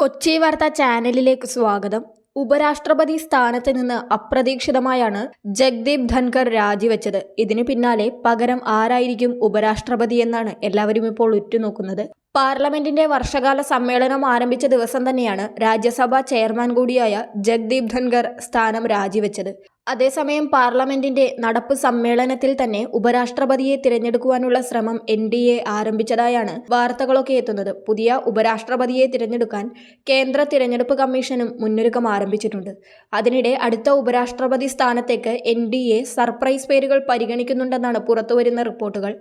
കൊച്ചി വാർത്ത ചാനലിലേക്ക് സ്വാഗതം. ഉപരാഷ്ട്രപതി സ്ഥാനത്ത് നിന്ന് അപ്രതീക്ഷിതമായാണ് ജഗ്ദീപ് ധൻകർ രാജിവെച്ചത്. ഇതിനു പിന്നാലെ പകരം ആരായിരിക്കും ഉപരാഷ്ട്രപതി എന്നാണ് എല്ലാവരും ഇപ്പോൾ ഉറ്റുനോക്കുന്നത്. പാർലമെന്റിന്റെ വർഷകാല സമ്മേളനം ആരംഭിച്ച ദിവസം തന്നെയാണ് രാജ്യസഭാ ചെയർമാൻ കൂടിയായ ജഗ്ദീപ് ധൻകർ സ്ഥാനം രാജിവെച്ചത്. അതേസമയം പാർലമെന്റിന്റെ നടപ്പ് സമ്മേളനത്തിൽ തന്നെ ഉപരാഷ്ട്രപതിയെ തിരഞ്ഞെടുക്കുവാനുള്ള ശ്രമം എൻ ഡി എ ആരംഭിച്ചതായാണ് വാർത്തകളൊക്കെ എത്തുന്നത്. പുതിയ ഉപരാഷ്ട്രപതിയെ തിരഞ്ഞെടുക്കാൻ കേന്ദ്ര തിരഞ്ഞെടുപ്പ് കമ്മീഷനും മുന്നൊരുക്കം ആരംഭിച്ചിട്ടുണ്ട്. അതിനിടെ അടുത്ത ഉപരാഷ്ട്രപതി സ്ഥാനത്തേക്ക് എൻ സർപ്രൈസ് പേരുകൾ പരിഗണിക്കുന്നുണ്ടെന്നാണ് പുറത്തുവരുന്ന റിപ്പോർട്ടുകൾ.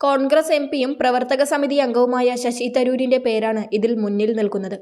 കോൺഗ്രസ് എം പിയും പ്രവർത്തക സമിതി അംഗവുമായ ശശി തരൂരിന്റെ പേരാണ് ഇതിൽ മുന്നിൽ നിൽക്കുന്നത്.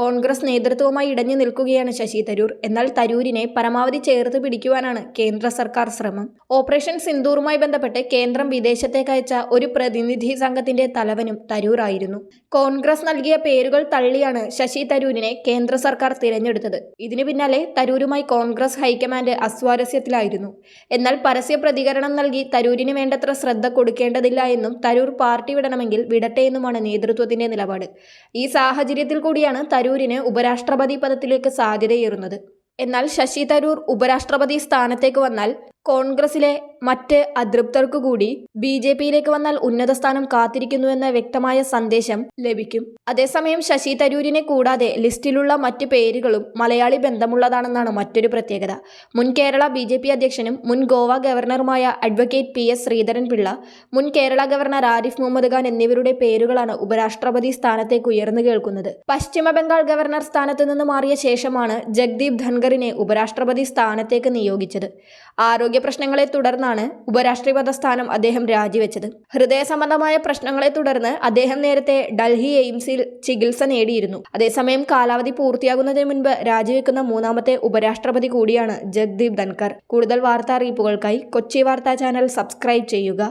കോൺഗ്രസ് നേതൃത്വവുമായി ഇടഞ്ഞു നിൽക്കുകയാണ് ശശി തരൂർ. എന്നാൽ തരൂരിനെ പരമാവധി ചേർത്ത് പിടിക്കുവാനാണ് കേന്ദ്ര സർക്കാർ ശ്രമം. ഓപ്പറേഷൻ സിന്ദൂറുമായി ബന്ധപ്പെട്ട് കേന്ദ്രം വിദേശത്തേക്ക് അയച്ച ഒരു പ്രതിനിധി സംഘത്തിന്റെ തലവനും തരൂറായിരുന്നു കോൺഗ്രസ് നൽകിയ പേരുകൾ തള്ളിയാണ് ശശി തരൂരിനെ കേന്ദ്ര സർക്കാർ തിരഞ്ഞെടുത്തത്. ഇതിനു പിന്നാലെ തരൂരുമായി കോൺഗ്രസ് ഹൈക്കമാൻഡ് അസ്വാരസ്യത്തിലായിരുന്നു. എന്നാൽ പരസ്യ പ്രതികരണം നൽകി തരൂരിന് വേണ്ടത്ര ശ്രദ്ധ കൊടുക്കേണ്ടതില്ല എന്നും തരൂർ പാർട്ടി വിടണമെങ്കിൽ വിടട്ടെ എന്നുമാണ് നേതൃത്വത്തിന്റെ നിലപാട്. ഈ സാഹചര്യത്തിൽ കൂടിയാണ് തരൂരിന് ഉപരാഷ്ട്രപതി പദത്തിലേക്ക് സാധ്യതയേറുന്നത്. എന്നാൽ ശശി തരൂർ ഉപരാഷ്ട്രപതി സ്ഥാനത്തേക്ക് വന്നാൽ കോൺഗ്രസിലെ മറ്റ് അതൃപ്തർക്കു കൂടി ബി ജെ പിയിലേക്ക് വന്നാൽ ഉന്നത സ്ഥാനം കാത്തിരിക്കുന്നുവെന്ന വ്യക്തമായ സന്ദേശം ലഭിക്കും. അതേസമയം ശശി തരൂരിനെ കൂടാതെ ലിസ്റ്റിലുള്ള മറ്റ് പേരുകളും മലയാളി ബന്ധമുള്ളതാണെന്നാണ് മറ്റൊരു പ്രത്യേകത. മുൻ കേരള ബി ജെ പി അധ്യക്ഷനും മുൻ ഗോവ ഗവർണറുമായ അഡ്വക്കേറ്റ് പി എസ് ശ്രീധരൻപിള്ള മുൻ കേരള ഗവർണർ ആരിഫ് മുഹമ്മദ് ഖാൻ എന്നിവരുടെ പേരുകളാണ് ഉപരാഷ്ട്രപതി സ്ഥാനത്തേക്ക് ഉയർന്നു കേൾക്കുന്നത്. പശ്ചിമ ബംഗാൾ ഗവർണർ സ്ഥാനത്ത് നിന്ന് മാറിയ ശേഷമാണ് ജഗ്ദീപ് ധൻഖറിനെ ഉപരാഷ്ട്രപതി സ്ഥാനത്തേക്ക് നിയോഗിച്ചത്. ആരോഗ്യ പ്രശ്നങ്ങളെ തുടർന്നാണ് ഉപരാഷ്ട്രപതി സ്ഥാനം അദ്ദേഹം രാജിവെച്ചത്. ഹൃദയ സംബന്ധമായ പ്രശ്നങ്ങളെ തുടർന്ന് അദ്ദേഹം നേരത്തെ ഡൽഹി എയിംസിൽ ചികിത്സ നേടിയിരുന്നു. അതേസമയം കാലാവധി പൂർത്തിയാകുന്നതിന് മുൻപ് രാജിവെക്കുന്ന മൂന്നാമത്തെ ഉപരാഷ്ട്രപതി കൂടിയാണ് ജഗ്ദീപ് ധൻകർ കൂടുതൽ വാർത്താ അറിയിപ്പുകൾക്കായി കൊച്ചി വാർത്താ ചാനൽ സബ്സ്ക്രൈബ് ചെയ്യുക.